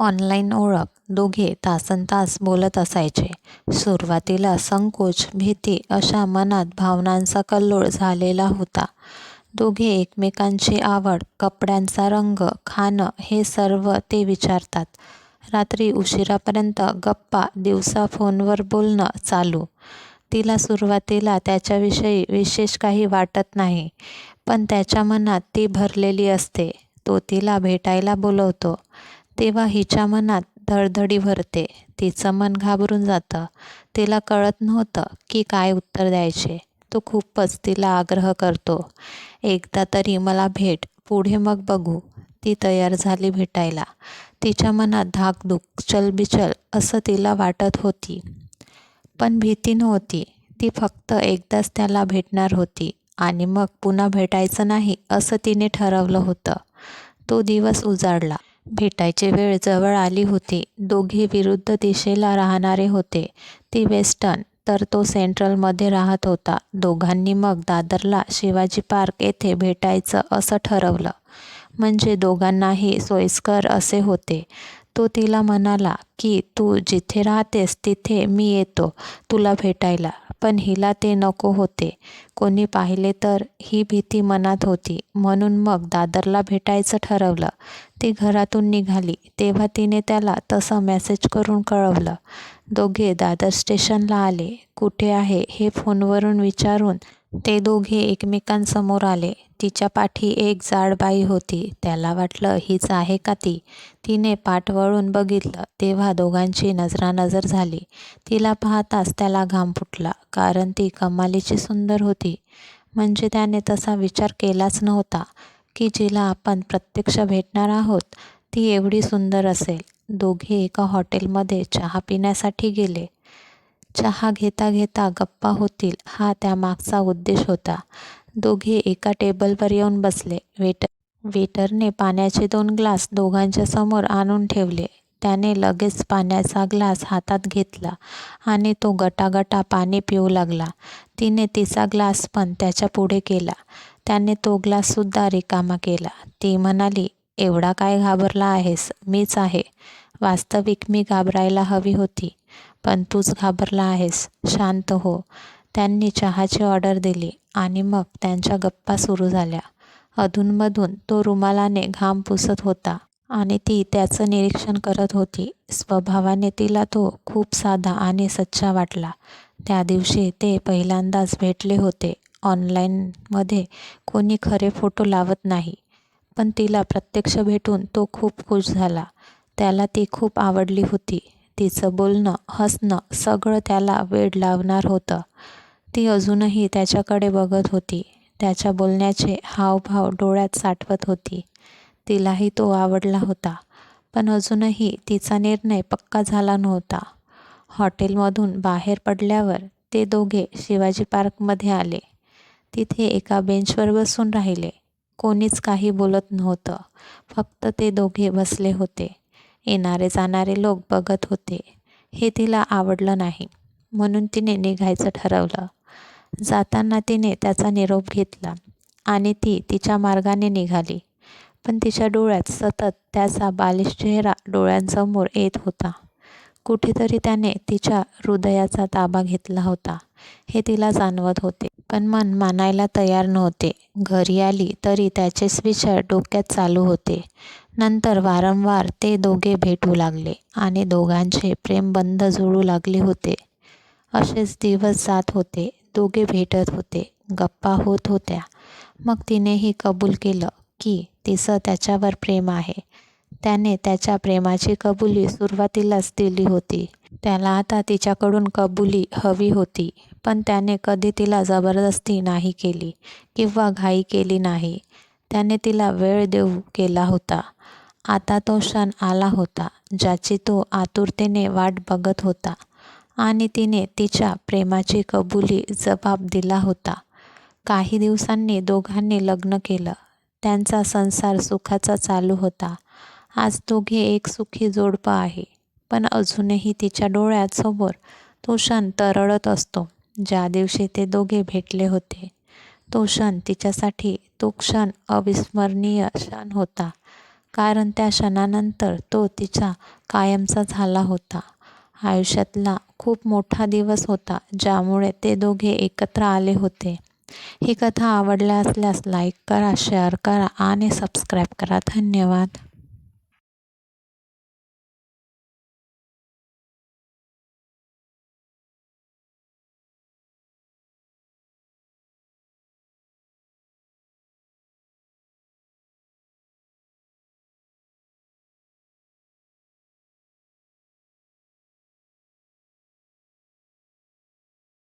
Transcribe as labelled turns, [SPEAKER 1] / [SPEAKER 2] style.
[SPEAKER 1] Online ओळख दोघे तासनतास बोलत असायचे. सुरुवातीला संकोच, भीती अशा मनात भावनांचा कल्लोळ झालेला होता. दोघे एकमेकांची आवड, कपड्यांचा रंग, खाणं हे सर्व ते विचारतात. रात्री उशिरापर्यंत गप्पा, दिवसा फोनवर बोलणं चालू. तिला सुरुवातीला त्याच्याविषयी विशेष काही वाटत नाही. पण त्याच्या मनात ती भरलेली असते. तो तिला भेटायला बोलवतो, तेव्हा हिच्या मनात धडधडी भरते. तिचं मन घाबरून जातं. तिला कळत नव्हतं की काय उत्तर द्यायचे. तो खूपच तिला आग्रह करतो, एकदा तरी मला भेट, पुढे मग बघू. ती तयार झाली भेटायला. तिच्या मनात धाकधूक, चलबिचल असं तिला वाटत होती. पण भीती नव्हती. ती फक्त एकदाच त्याला भेटणार होती आणि मग पुन्हा भेटायचं नाही असं तिने ठरवलं होतं. तो दिवस उजाडला. भेटायची वेळ जवळ आली होती. दोघे विरुद्ध दिशेला राहणारे होते. ती वेस्टर्न, तर तो सेंट्रलमध्ये राहत होता. दोघांनी मग दादरला शिवाजी पार्क येथे भेटायचं असं ठरवलं. म्हणजे दोघांनाही सोयीस्कर असे होते. तो तिला म्हणाला की तू जिथे राहतेस तिथे मी येतो तुला भेटायला. पण हिला ते नको होते. कोणी पाहिले तर, ही भीती मनात होती. म्हणून मग दादरला भेटायचं ठरवलं. ती घरातून निघाली तेव्हा तिने त्याला तसं मेसेज करून कळवलं. दोघे दादर स्टेशनला आले. कुठे आहे हे फोनवरून विचारून ते दोघे एकमेकांसमोर आले. तिच्या पाठी एक जाड बाई होती. त्याला वाटलं हीच आहे का ती? तिने पाठ वळून बघितलं तेव्हा दोघांची नजरानजर झाली. तिला पाहताच त्याला घाम फुटला. कारण ती कमालीची सुंदर होती. म्हणजे त्याने तसा विचार केलाच नव्हता की जिला आपण प्रत्यक्ष भेटणार आहोत ती एवढी सुंदर असेल. दोघे एका हॉटेलमध्ये चहा पिण्यासाठी गेले. चहा घेता घेता गप्पा होतील हा त्यामागचा उद्देश होता. दोघे एका टेबलवर येऊन बसले. वेटर वेटरने पाण्याचे दोन ग्लास दोघांच्या समोर आणून ठेवले. त्याने लगेच पाण्याचा ग्लास हातात घेतला आणि तो गटागटा पाणी पिऊ लागला. तिने तिचा ग्लास पण त्याच्या पुढे केला. त्याने तो ग्लाससुद्धा रिकामा केला. ती म्हणाली, एवढा काय घाबरला आहेस? मीच आहे. वास्तविक मी घाबरायला हवी होती. पण तूच घाबरला आहेस. शांत हो. त्यांनी चहाची ऑर्डर दिली आणि मग त्यांच्या गप्पा सुरू झाल्या. अधूनमधून तो रुमालाने घाम पुसत होता आणि ती त्याचं निरीक्षण करत होती. स्वभावाने तिला तो खूप साधा आणि सच्चा वाटला. त्या दिवशी ते पहिल्यांदाच भेटले होते. ऑनलाईनमध्ये कोणी खरे फोटो लावत नाही. पण तिला प्रत्यक्ष भेटून तो खूप खुश झाला. त्याला ती खूप आवडली होती. तिचं बोलणं, हसणं सगळं त्याला वेड लावणार होतं. ती अजूनही त्याच्याकडे बघत होती. त्याच्या बोलण्याचे हावभाव डोळ्यात साठवत होती. तिलाही तो आवडला होता. पण अजूनही तिचा निर्णय पक्का झाला नव्हता. हॉटेलमधून बाहेर पडल्यावर ते दोघे शिवाजी पार्कमध्ये आले. तिथे एका बेंचवर बसून राहिले. कोणीच काही बोलत नव्हतं. फक्त ते दोघे बसले होते. येणारे जाणारे लोक बघत होते. हे तिला आवडलं नाही. म्हणून तिने निघायचं ठरवलं. जाताना तिने त्याचा निरोप घेतला आणि ती तिच्या मार्गाने निघाली. पण तिच्या डोळ्यात सतत त्याचा बालिश चेहरा डोळ्यांसमोर येत होता. कुठेतरी त्याने तिच्या हृदयाचा ताबा घेतला होता हे तिला जाणवत होते. पण मन मानायला तयार नव्हते. घरी आली तरी त्याचेच विचार डोक्यात चालू होते. नंतर वारंवार ते दोघे भेटू लागले आणि दोघांचे प्रेमबंध जुळू लागले होते. असेच दिवस जात होते. दोघे भेटत होते. गप्पा होत होत्या. मग तिनेही कबूल केलं की तिचं त्याच्यावर प्रेम आहे. त्याने त्याच्या प्रेमाची कबुली सुरुवातीलाच दिली होती. त्याला आता तिच्याकडून कबुली हवी होती. पण त्याने कधी तिला जबरदस्ती नाही केली किंवा घाई केली नाही. त्याने तिला वेळ देऊ केला होता. आता तो क्षण आला होता ज्याची तो आतुरतेने वाट बघत होता आणि तिने तिच्या प्रेमाची कबुली जबाब दिला होता. काही दिवसांनी दोघांनी लग्न केलं. त्यांचा संसार सुखाचा चालू होता. आज दोघे एक सुखी जोडपं आहे. पण अजूनही तिच्या डोळ्यांसमोर तो क्षण तरळत असतो, ज्या दिवशी ते दोघे भेटले होते. तो क्षण तिच्यासाठी तो क्षण अविस्मरणीय क्षण होता. कारण त्या क्षणानंतर तो तिचा कायमचा झाला होता. आयुष्यातला खूप मोठा दिवस होता ज्यामुळे ते दोघे एकत्र आले होते. ही कथा आवडल्या असल्यास लाईक करा शेअर करा आणि सबस्क्राईब करा. धन्यवाद.